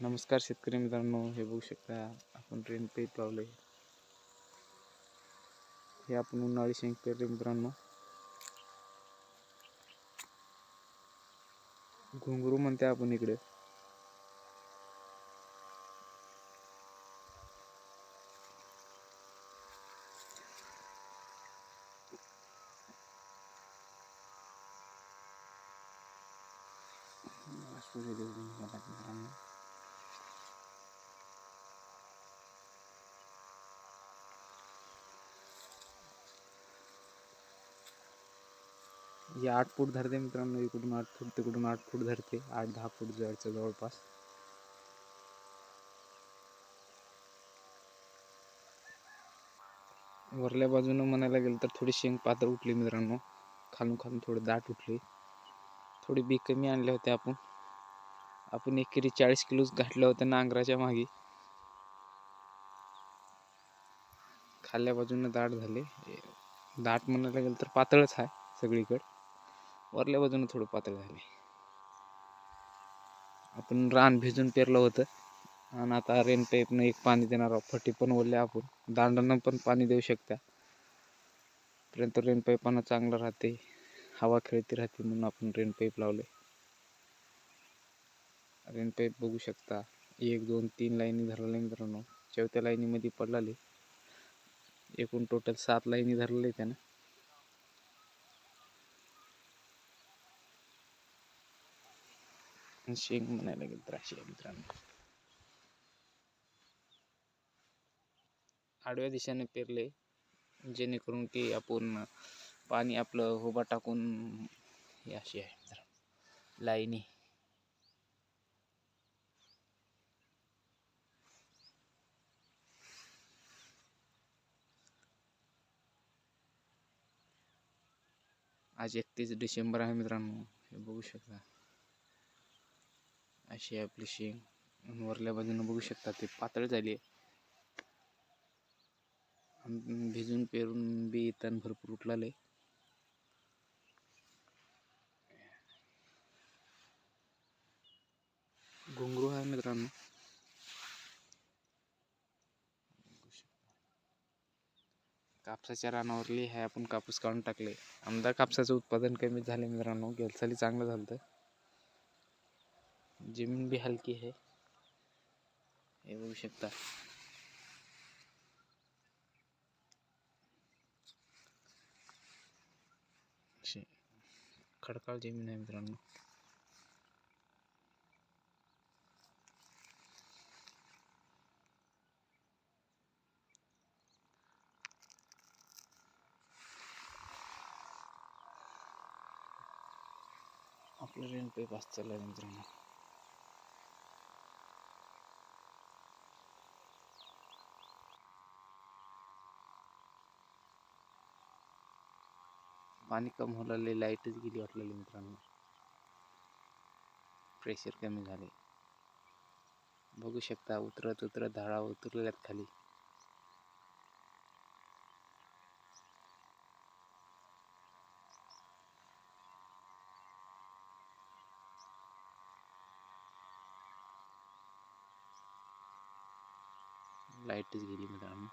नमस्कार शेतकरी मित्रांनो हे बघू शकता आपण रेन पेप लावले हे आपण उन्हाळी शेंग पेरले मित्रांनो. घुंगरू म्हणते आपण इकडे. सूर्यदेव मित्रांनो. हे आठ फूट धरते मित्रांनो इकडून आठ फूट तिकडून आठ फूट धरते आठ दहा फूट जायचं जवळपास. वरल्या बाजूनं म्हणायला गेलं तर थोडी शेंग पातळ उठली मित्रांनो. खालून खालून थोडी दाट उठली. थोडी बी कमी आणल्या होत्या आपण. आपण एकेरी चाळीस किलोच घातल्या होत्या नांगराच्या मागे. खाल्ल्या बाजूनं दाट झाले. दाट म्हणायला गेलं तर पातळच आहे सगळीकडे. वरल्या बाजूनं थोडं पातळ झाले. आपण रान भिजून पेरलं होतं. आणि आता रेन पाईपनं एक पाणी देणार आहोत. फटी पण ओढले आपण. दांडानं पण पाणी देऊ शकता. पर्यंत रेन पाईपांना चांगलं राहते. हवा खेळती राहते म्हणून आपण रेन पाईप लावले. रेन पाईप बघू शकता. एक दोन तीन लाईनी धरलेले मित्रांनो. चौथ्या लाईनीमध्ये पडलेले एकूण टोटल सात लाईनी धरलेले त्यानं. शेंग म्हणायला गेलं तर मित्रांनो. आडव्या दिशेने पेरले जेणेकरून की आपण पाणी आपलं उभा टाकून हे अशी आहे मित्रांनो. लाईनी. आज एकतीस डिसेंबर आहे मित्रांनो हे बघू शकता. अशी आहे आपली शेंग वरल्या बाजूनं बघू शकता ते पातळ झाली आहे. भिजून पेरून बी तण भरपूर उठलेलं आहे. घुंगरू आहे मित्रांनो. कापसाच्या रानावरली आहे आपण कापूस काढून टाकले. आमदा कापसाचं उत्पादन कमी झाले मित्रांनो गेलसाली चांगलं झालं तर ज़मीन भी हलकी है। हे बघू शकता अशी खडकाळ ज़मीन आहे मित्रांनो। आपलं रेन पे पास चालू आहे मित्रांनो। पाणी कम होलाले लाईटच गेली वाटलेली मित्रांनो. प्रेशर कमी झाले. बघू शकता उतरत उतरत धाळा उतरलेल्यात खाली. लाईटच गेली मित्रांनो.